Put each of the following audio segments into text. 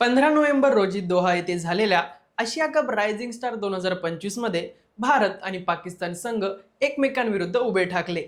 पंधरा नोव्हेंबर रोजी दोहा येथे झालेल्या आशिया कप रायझिंग स्टार दोन हजार पंचवीसमध्ये भारत आणि पाकिस्तान संघ एकमेकांविरुद्ध उभे ठाकले.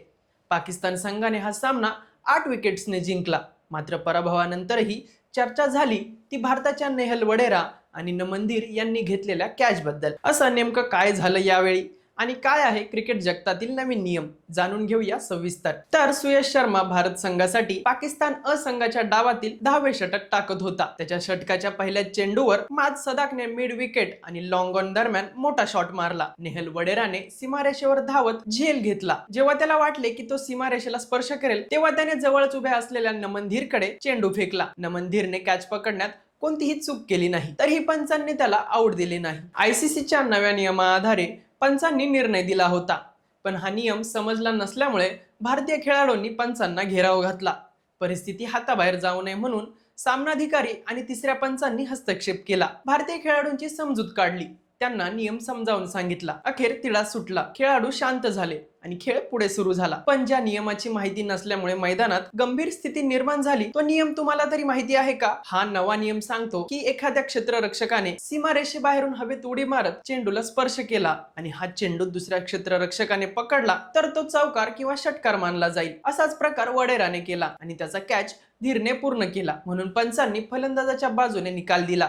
पाकिस्तान संघाने हा सामना आठ विकेट्सने जिंकला. मात्र पराभवानंतरही चर्चा झाली ती भारताच्या नेहल वडेरा आणि नमंदीर यांनी घेतलेल्या कॅचबद्दल. असं नेमकं काय झालं यावेळी? आणि काय आहे क्रिकेट जगतातील नवीन नियम? जाणून घेऊया सविस्तर. तर सुयश शर्मा भारत संघासाठी पाकिस्तान अ संघाच्या डावातील दहावे षटक टाकत होता. त्याच्या षटकाच्या पहिल्या चेंडूवर माज सदाकने मिड विकेट आणि लॉंग ऑन दरम्यान मोठा शॉट मारला. नेहल वडेराने सीमारेषेवर धावत झेल घेतला. जेव्हा त्याला वाटले की तो सीमारेषेला स्पर्श करेल तेव्हा त्याने जवळच उभ्या असलेल्या नमनधीरकडे चेंडू फेकला. नमनधीरने कॅच पकडण्यात कोणतीही चूक केली नाही. तरीही पंचांनी त्याला आऊट दिले नाही. आयसीसीच्या नव्या नियमाआधारे पंचांनी निर्णय दिला होता. पण हा नियम समजला नसल्यामुळे भारतीय खेळाडूंनी पंचांना घेराव घातला. परिस्थिती हाताबाहेर जाऊ नये म्हणून सामनाधिकारी आणि तिसऱ्या पंचांनी हस्तक्षेप केला. भारतीय खेळाडूंची समजूत काढली. त्यांना नियम समजावून सांगितला. अखेर तिढा सुटला. खेळाडू शांत झाले आणि खेळ पुढे सुरू झाला. पण ज्या नियमाची माहिती नसल्यामुळे मैदानात गंभीर स्थिती निर्माण झाली तो नियम तुम्हाला तरी माहिती आहे का? हा नवा नियम सांगतो की एखाद्या क्षेत्ररक्षकाने सीमारेषेबाहेरून हवेत उडी मारत चेंडूला स्पर्श केला आणि हा चेंडू दुसऱ्या क्षेत्ररक्षकाने पकडला तर तो चौकार किंवा षटकार मानला जाईल. असाच प्रकार वडेराने केला आणि त्याचा कॅच धीरने पूर्ण केला म्हणून पंचांनी फलंदाजाच्या बाजूने निकाल दिला.